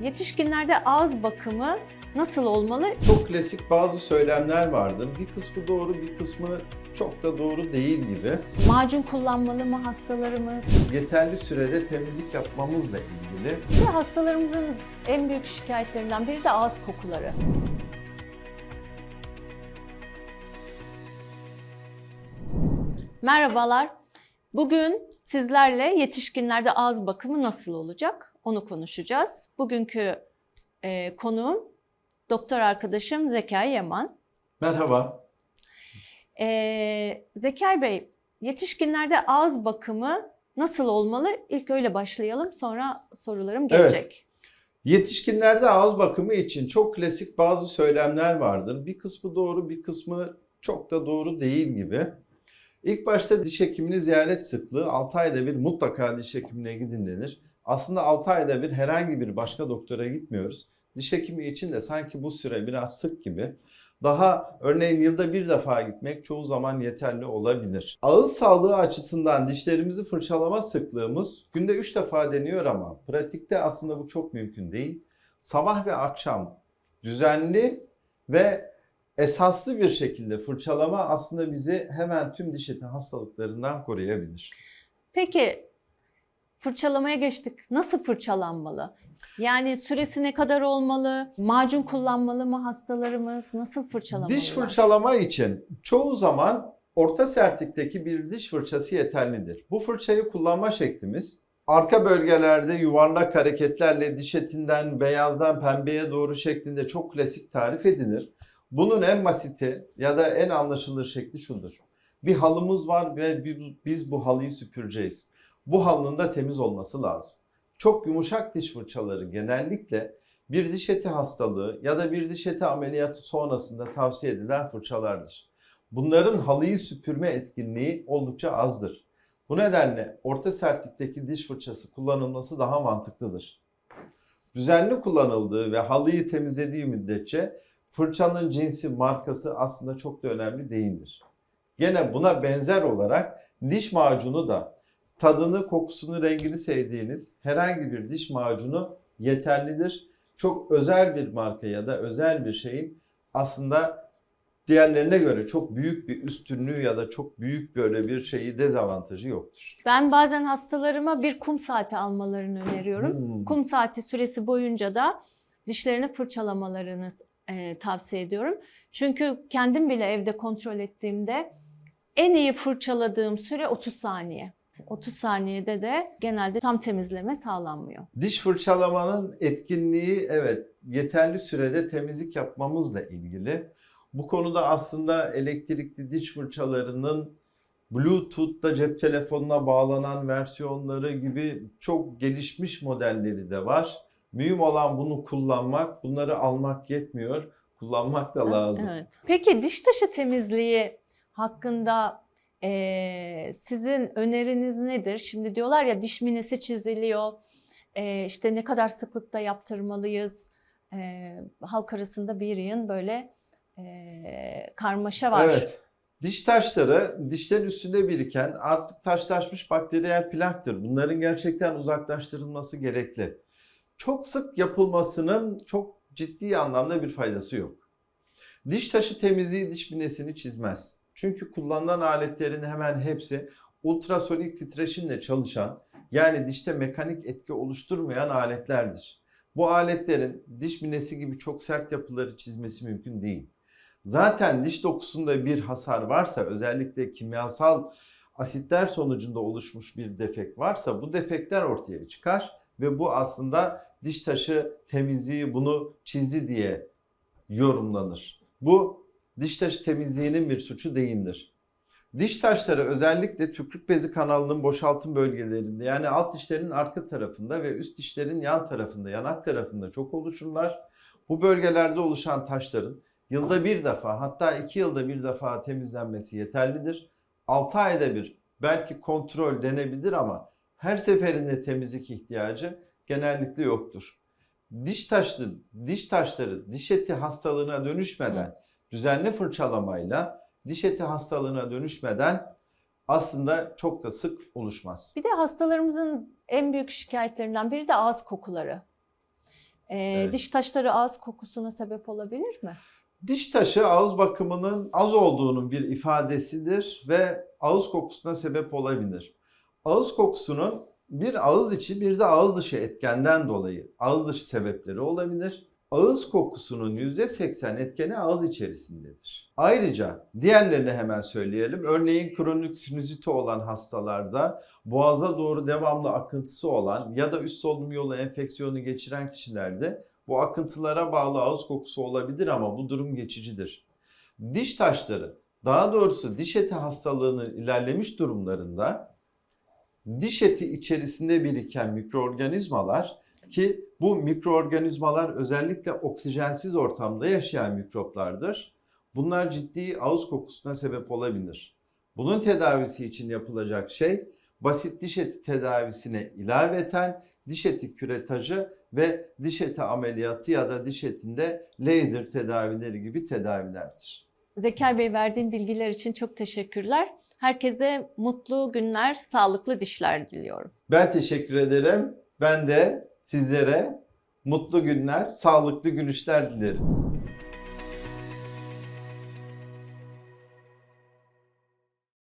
Yetişkinlerde ağız bakımı nasıl olmalı? Çok klasik bazı söylemler vardır. Bir kısmı doğru, bir kısmı çok da doğru değil gibi. Macun kullanmalı mı hastalarımız? Yeterli sürede temizlik yapmamızla ilgili. De hastalarımızın en büyük şikayetlerinden biri de ağız kokuları. Merhabalar. Bugün sizlerle yetişkinlerde ağız bakımı nasıl olacak onu konuşacağız. Bugünkü e, konuğum doktor arkadaşım Zekai Yaman. Merhaba. E, Zekai Bey, yetişkinlerde ağız bakımı nasıl olmalı? İlk öyle başlayalım, sonra sorularım Evet. gelecek. Yetişkinlerde ağız bakımı için çok klasik bazı söylemler vardır. Bir kısmı doğru, bir kısmı çok da doğru değil gibi. İlk başta diş hekimini ziyaret sıklığı 6 ayda bir mutlaka diş hekimine gidin denir. Aslında 6 ayda bir herhangi bir başka doktora gitmiyoruz. Diş hekimi için de sanki bu süre biraz sık gibi. Daha örneğin yılda bir defa gitmek çoğu zaman yeterli olabilir. Ağız sağlığı açısından dişlerimizi fırçalama sıklığımız günde 3 defa deniyor ama pratikte aslında bu çok mümkün değil. Sabah ve akşam düzenli ve esaslı bir şekilde fırçalama aslında bizi hemen tüm diş eti hastalıklarından koruyabilir. Peki fırçalamaya geçtik. Nasıl fırçalanmalı? Yani süresi ne kadar olmalı? Macun kullanmalı mı hastalarımız? Nasıl fırçalamalılar? Diş fırçalama için çoğu zaman orta sertikteki bir diş fırçası yeterlidir. Bu fırçayı kullanma şeklimiz arka bölgelerde yuvarlak hareketlerle diş etinden beyazdan pembeye doğru şeklinde çok klasik tarif edilir. Bunun en basiti ya da en anlaşılır şekli şudur. Bir halımız var ve bi- biz bu halıyı süpüreceğiz. Bu halının da temiz olması lazım. Çok yumuşak diş fırçaları genellikle bir diş eti hastalığı ya da bir diş eti ameliyatı sonrasında tavsiye edilen fırçalardır. Bunların halıyı süpürme etkinliği oldukça azdır. Bu nedenle orta sertlikteki diş fırçası kullanılması daha mantıklıdır. Düzenli kullanıldığı ve halıyı temizlediği müddetçe fırçanın cinsi, markası aslında çok da önemli değildir. Gene buna benzer olarak diş macunu da tadını, kokusunu, rengini sevdiğiniz herhangi bir diş macunu yeterlidir çok özel bir marka ya da özel bir şeyin aslında diğerlerine göre çok büyük bir üstünlüğü ya da çok büyük böyle bir şeyi dezavantajı yoktur. Ben bazen hastalarıma bir kum saati almalarını öneriyorum. Hmm. Kum saati süresi boyunca da dişlerini fırçalamalarını e, tavsiye ediyorum. Çünkü kendim bile evde kontrol ettiğimde en iyi fırçaladığım süre 30 saniye. 30 saniyede de genelde tam temizleme sağlanmıyor. Diş fırçalamanın etkinliği evet yeterli sürede temizlik yapmamızla ilgili. Bu konuda aslında elektrikli diş fırçalarının Bluetooth'ta cep telefonuna bağlanan versiyonları gibi çok gelişmiş modelleri de var. Mühim olan bunu kullanmak, bunları almak yetmiyor, kullanmak da lazım. Evet. Peki diş taşı temizliği hakkında eee, sizin öneriniz nedir? Şimdi diyorlar ya diş minesi çiziliyor. Eee, işte ne kadar sıklıkta yaptırmalıyız? Eee, halk arasında bir yığın böyle eee, karmaşa var. Evet. Diş taşları dişlerin üstünde biriken artık taşlaşmış bakteriyel plaktır. Bunların gerçekten uzaklaştırılması gerekli. Çok sık yapılmasının çok ciddi anlamda bir faydası yok. Diş taşı temizliği diş binesini çizmez. Çünkü kullanılan aletlerin hemen hepsi ultrasonik titreşimle çalışan yani dişte mekanik etki oluşturmayan aletlerdir. Bu aletlerin diş minesi gibi çok sert yapıları çizmesi mümkün değil. Zaten diş dokusunda bir hasar varsa özellikle kimyasal asitler sonucunda oluşmuş bir defekt varsa bu defektler ortaya çıkar ve bu aslında diş taşı temizliği bunu çizdi diye yorumlanır. Bu diş taşı temizliğinin bir suçu değildir. Diş taşları özellikle tükürük bezi kanalının boşaltım bölgelerinde yani alt dişlerin arka tarafında ve üst dişlerin yan tarafında, yanak tarafında çok oluşurlar. Bu bölgelerde oluşan taşların yılda bir defa hatta iki yılda bir defa temizlenmesi yeterlidir. 6 ayda bir belki kontrol denebilir ama her seferinde temizlik ihtiyacı genellikle yoktur. Diş taşlı, diş taşları diş eti hastalığına dönüşmeden düzenli fırçalamayla diş eti hastalığına dönüşmeden aslında çok da sık oluşmaz. Bir de hastalarımızın en büyük şikayetlerinden biri de ağız kokuları. Ee, Evet. Diş taşları ağız kokusuna sebep olabilir mi? Diş taşı ağız bakımının az olduğunun bir ifadesidir ve ağız kokusuna sebep olabilir. Ağız kokusunun bir ağız içi bir de ağız dışı etkenden dolayı ağız dışı sebepleri olabilir. Ağız kokusunun %80 etkeni ağız içerisindedir. Ayrıca diğerlerini hemen söyleyelim. Örneğin kronik sinüziti olan hastalarda boğaza doğru devamlı akıntısı olan ya da üst solunum yolu enfeksiyonu geçiren kişilerde bu akıntılara bağlı ağız kokusu olabilir ama bu durum geçicidir. Diş taşları, daha doğrusu diş eti hastalığının ilerlemiş durumlarında diş eti içerisinde biriken mikroorganizmalar ki bu mikroorganizmalar özellikle oksijensiz ortamda yaşayan mikroplardır. Bunlar ciddi ağız kokusuna sebep olabilir. Bunun tedavisi için yapılacak şey basit diş eti tedavisine ilaveten diş eti küretajı ve diş eti ameliyatı ya da diş etinde laser tedavileri gibi tedavilerdir. Zekai Bey verdiğin bilgiler için çok teşekkürler. Herkese mutlu günler, sağlıklı dişler diliyorum. Ben teşekkür ederim. Ben de sizlere mutlu günler, sağlıklı gülüşler dilerim.